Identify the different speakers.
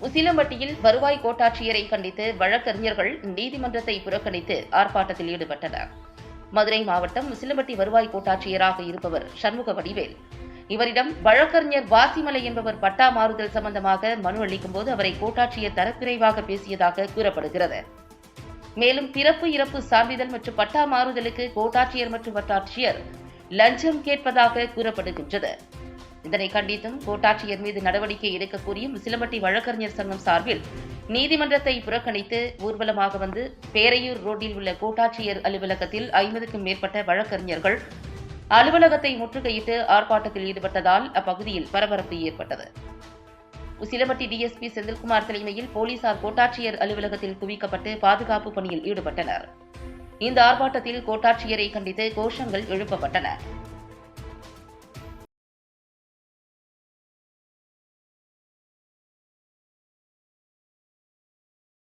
Speaker 1: உசிலம்பட்டியில் வருவாய் கோட்டாட்சியரை கண்டித்து வழக்கறிஞர்கள் நீதிமன்றத்தை புறக்கணித்து ஆர்ப்பாட்டத்தில் ஈடுபட்டனர். மதுரை மாவட்டம் உசிலம்பட்டி வருவாய் கோட்டாட்சியராக இருப்பவர் சண்முக வடிவேல். இவரிடம் வழக்கறிஞர் வாசிமலை என்பவர் பட்டா மாறுதல் சம்பந்தமாக மனு அளிக்கும்போது அவரை கோட்டாட்சியர் தரக்குறைவாக பேசியதாக கூறப்படுகிறது. மேலும் பிறப்பு இறப்பு சான்றிதழ் மற்றும் பட்டா மாறுதலுக்கு கோட்டாட்சியர் மற்றும் வட்டாட்சியர் லஞ்சம் கேட்பதாக கூறப்படுகின்றது. இதனை கண்டித்தும் கோட்டாட்சியர் மீது நடவடிக்கை எடுக்க கோரியும் சிலம்பட்டி வழக்கறிஞர் சங்கம் சார்பில் நீதிமன்றத்தை புறக்கணித்து ஊர்வலமாக வந்து பேரையூர் ரோட்டில் உள்ள கோட்டாட்சியர் அலுவலகத்தில் ஐம்பதுக்கும் மேற்பட்ட வழக்கறிஞர்கள் அலுவலகத்தை முற்றுகையிட்டு ஆர்ப்பாட்டத்தில் ஈடுபட்டதால் அப்பகுதியில் பரபரப்பு ஏற்பட்டது. உசிலம்பட்டி டிஎஸ்பி செந்தில்குமார் தலைமையில் போலீசார் கோட்டாட்சியர் அலுவலகத்தில் குவிக்கப்பட்டு பாதுகாப்பு பணியில் ஈடுபட்டனர். இந்த ஆர்ப்பாட்டத்தில் கோட்டாட்சியரை கண்டித்து கோஷங்கள் எழுப்பப்பட்டன.